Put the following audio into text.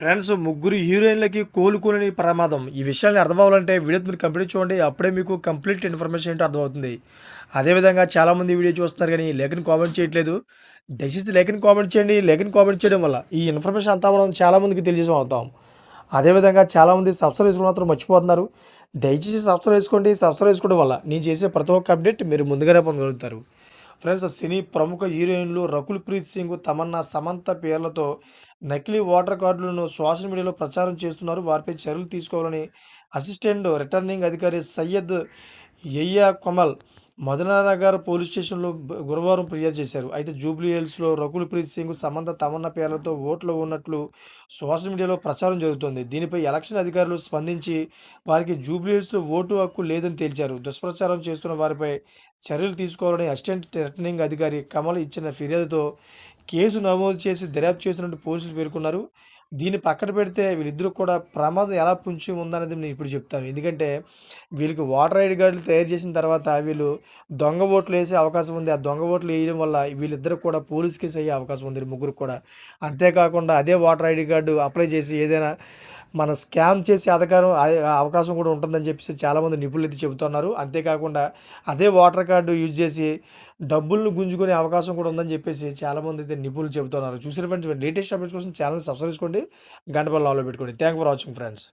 Friends ముగ్గురు హీరోయిన్లకి కోలుకోలేని ప్రమాదం. ఈ విషయాన్ని అర్థం అవ్వాలంటే వీడియో మీరు కంప్లీట్ చూడండి. అప్పుడే మీకు కంప్లీట్ ఇన్ఫర్మేషన్ ఏంటో అర్థమవుతుంది. అదేవిధంగా చాలామంది వీడియో చూస్తున్నారు కానీ లేఖని కామెంట్ చేయట్లేదు. దయచేసి లేఖని కామెంట్ చేయండి. లేఖని కామెంట్ చేయడం వల్ల ఈ ఇన్ఫర్మేషన్ అంతా మనం చాలామందికి తెలియజేసి అవుతాం అదేవిధంగా చాలామంది సబ్స్క్రైబ్ చేసుకోవడం మాత్రం మర్చిపోతున్నారు. దయచేసి సబ్స్క్రైబ్ చేసుకోండి. సబ్స్క్రైబ్ చేసుకోవడం వల్ల నేను చేసే ప్రతి ఒక్క అప్డేట్ మీరు ముందుగానే పొందగలుగుతారు. ఫ్రెండ్స్ సినీ ప్రముఖ హీరోయిన్లు రకుల్ ప్రీత్ సింగ్ తమన్నా సమంత పేర్లతో నకిలీ ఓటర్ కార్డులను సోషల్ మీడియాలో ప్రచారం చేస్తున్నారు. వారిపై చర్యలు తీసుకోవాలని అసిస్టెంట్ రిటర్నింగ్ అధికారి సయ్యద్ ఎయ్యా కమల్ మదననగర్ పోలీస్ స్టేషన్లో గురువారం ఫిర్యాదు చేశారు. అయితే జూబ్లీ హిల్స్లో రకుల్ ప్రీత్ సింగ్ సమంత తమన్నా పేర్లతో ఓట్లు ఉన్నట్లు సోషల్ మీడియాలో ప్రచారం జరుగుతోంది. దీనిపై ఎలక్షన్ అధికారులు స్పందించి వారికి జూబ్లీ హిల్స్లో ఓటు హక్కు లేదని తేల్చారు. దుష్ప్రచారం చేస్తున్న వారిపై చర్యలు తీసుకోవాలని అసిస్టెంట్ రిటర్నింగ్ అధికారి కమల్ ఇచ్చిన ఫిర్యాదుతో కేసు నమోదు చేసి దర్యాప్తు చేస్తున్నట్టు పోలీసులు పేర్కొన్నారు. దీన్ని పక్కన పెడితే వీళ్ళిద్దరూ కూడా ప్రమాదం ఎలా పుంచి ఉందనేది నేను ఇప్పుడు చెప్తాను. ఎందుకంటే వీళ్ళకి వాటర్ ఐడి కార్డులు తయారు చేసిన తర్వాత వీళ్ళు దొంగ ఓట్లు వేసే అవకాశం ఉంది. ఆ దొంగ ఓట్లు వేయడం వల్ల వీళ్ళిద్దరు కూడా పోలీస్ కేసు అయ్యే అవకాశం ఉంది. ముగ్గురు కూడా. అంతేకాకుండా అదే ఓటర్ ఐడి కార్డు అప్లై చేసి ఏదైనా మన స్కామ్ చేసే అధికారం అవకాశం కూడా ఉంటుందని చెప్పేసి చాలామంది నిపుణులు అయితే చెబుతున్నారు. అంతేకాకుండా అదే ఓటర్ కార్డు యూజ్ చేసి డబ్బులను గుంజుకునే అవకాశం కూడా ఉందని చెప్పేసి చాలామంది అయితే నిపుణులు చెబుతున్నారు. చూసిన ఫ్రెండ్స్ లేటెస్ట్ అప్డేట్స్ కోసం ఛానల్ సబ్స్క్రైబ్ చేసుకోండి. గంట పల్ల పెట్టుకోండి. Thank for watching friends